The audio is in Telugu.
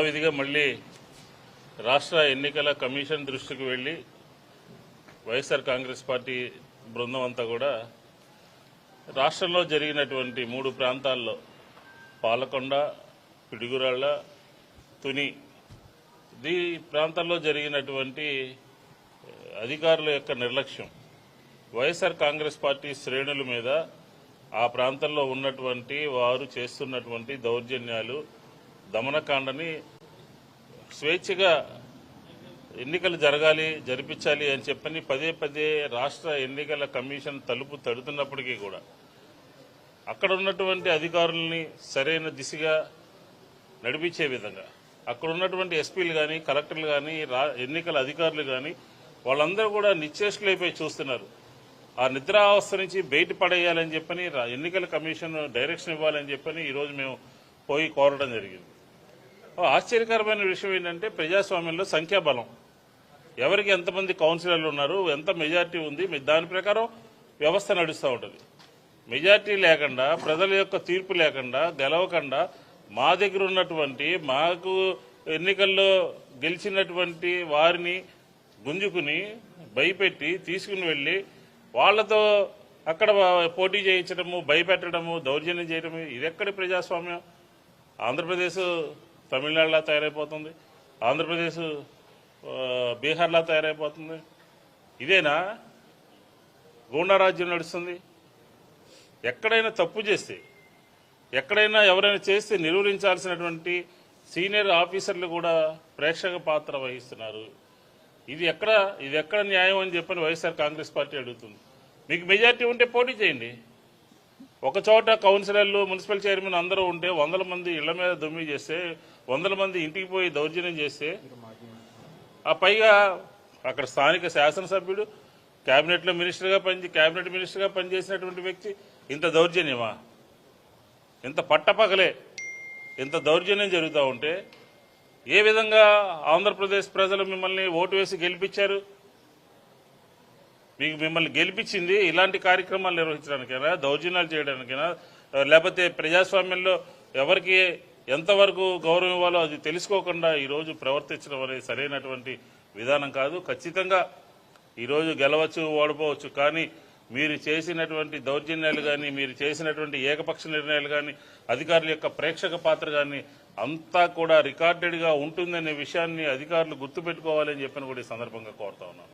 యథావిధిగా మళ్ళీ రాష్ట్ర ఎన్నికల కమిషన్ దృష్టికి వెళ్ళి వైఎస్ఆర్ కాంగ్రెస్ పార్టీ బృందం అంతా కూడా రాష్ట్రంలో జరిగినటువంటి మూడు ప్రాంతాల్లో పాలకొండ పిడుగురాళ్ళ తుని ఈ ప్రాంతాల్లో జరిగినటువంటి అధికారుల యొక్క నిర్లక్ష్యం వైఎస్ఆర్ కాంగ్రెస్ పార్టీ శ్రేణుల మీద ఆ ప్రాంతంలో ఉన్నటువంటి వారు చేస్తున్నటువంటి దౌర్జన్యాలు దమనకాండని స్వేచ్ఛగా ఎన్నికలు జరగాలి జరిపించాలి అని చెప్పని పదే పదే రాష్ట్ర ఎన్నికల కమిషన్ తలుపు తడుతున్నప్పటికీ కూడా అక్కడ ఉన్నటువంటి అధికారుల్ని సరైన దిశగా నడిపించే విధంగా అక్కడ ఉన్నటువంటి ఎస్పీలు కానీ కలెక్టర్లు కానీ రా ఎన్నికల అధికారులు కానీ వాళ్ళందరూ కూడా నిశ్చేష్లైపోయి చూస్తున్నారు. ఆ నిద్రావస్థ నుంచి బయట పడేయాలని చెప్పని ఎన్నికల కమిషన్ డైరెక్షన్ ఇవ్వాలని చెప్పని ఈరోజు మేము పోయి కోరడం జరిగింది. ఆశ్చర్యకరమైన విషయం ఏంటంటే ప్రజాస్వామ్యంలో సంఖ్యాబలం. ఎవరికి ఎంతమంది కౌన్సిలర్లు ఉన్నారు ఎంత మెజార్టీ ఉంది మీ- దాని ప్రకారం వ్యవస్థ నడుస్తూ ఉంటుంది. మెజార్టీ లేకుండా ప్రజల యొక్క తీర్పు లేకుండా గెలవకుండా మా దగ్గర ఉన్నటువంటి మాకు ఎన్నికల్లో గెలిచినటువంటి వారిని గుంజుకుని భయపెట్టి తీసుకుని వెళ్ళి వాళ్ళతో అక్కడ పోటీ చేయించడము భయపెట్టడము దౌర్జన్యం చేయడము ఇది ఎక్కడి ప్రజాస్వామ్యం? ఆంధ్రప్రదేశ్ తమిళనాడులా తయారైపోతుంది ఆంధ్రప్రదేశ్ బీహార్లా తయారైపోతుంది. ఇదేనా? గూండా రాజ్యం నడుస్తుంది. ఎక్కడైనా తప్పు చేస్తే ఎక్కడైనా ఎవరైనా చేస్తే నిర్వహించాల్సినటువంటి సీనియర్ ఆఫీసర్లు కూడా ప్రేక్షక పాత్ర వహిస్తున్నారు. ఇది ఎక్కడ ఇది ఎక్కడ న్యాయం అని చెప్పని వైఎస్ఆర్ కాంగ్రెస్ పార్టీ అడుగుతుంది. మీకు మెజారిటీ ఉంటే పోటీ చేయండి. ఒక చోట కౌన్సిలర్లు మున్సిపల్ చైర్మన్ అందరూ ఉంటే వందల మంది ఇళ్ళ మీద దుమ్మి చేస్తే వందల మంది ఇంటికి పోయి దౌర్జన్యం చేస్తే ఆ పైగా అక్కడ స్థానిక శాసనసభ్యుడు క్యాబినెట్లో మినిస్టర్గా పని క్యాబినెట్ మినిస్టర్గా పనిచేసినటువంటి వ్యక్తి ఇంత దౌర్జన్యమా? ఇంత పట్టపగలే ఇంత దౌర్జన్యం జరుగుతూ ఉంటే ఏ విధంగా ఆంధ్రప్రదేశ్ ప్రజలు మిమ్మల్ని ఓటు వేసి గెలిపించారు? మీకు మిమ్మల్ని గెలిపించింది ఇలాంటి కార్యక్రమాలు నిర్వహించడానికైనా దౌర్జన్యాలు చేయడానికైనా లేకపోతే ప్రజాస్వామ్యంలో ఎవరికి ఎంతవరకు గౌరవం ఇవ్వాలో అది తెలుసుకోకుండా ఈరోజు ప్రవర్తించడం అనేది సరైనటువంటి విధానం కాదు. ఖచ్చితంగా ఈరోజు గెలవచ్చు ఓడిపోవచ్చు కానీ మీరు చేసినటువంటి దౌర్జన్యాలు కానీ మీరు చేసినటువంటి ఏకపక్ష నిర్ణయాలు కానీ అధికారుల యొక్క ప్రేక్షక పాత్ర కానీ అంతా కూడా రికార్డెడ్గా ఉంటుందనే విషయాన్ని అధికారులు గుర్తుపెట్టుకోవాలని చెప్పని కూడా ఈ సందర్భంగా కోరుతా ఉన్నాను.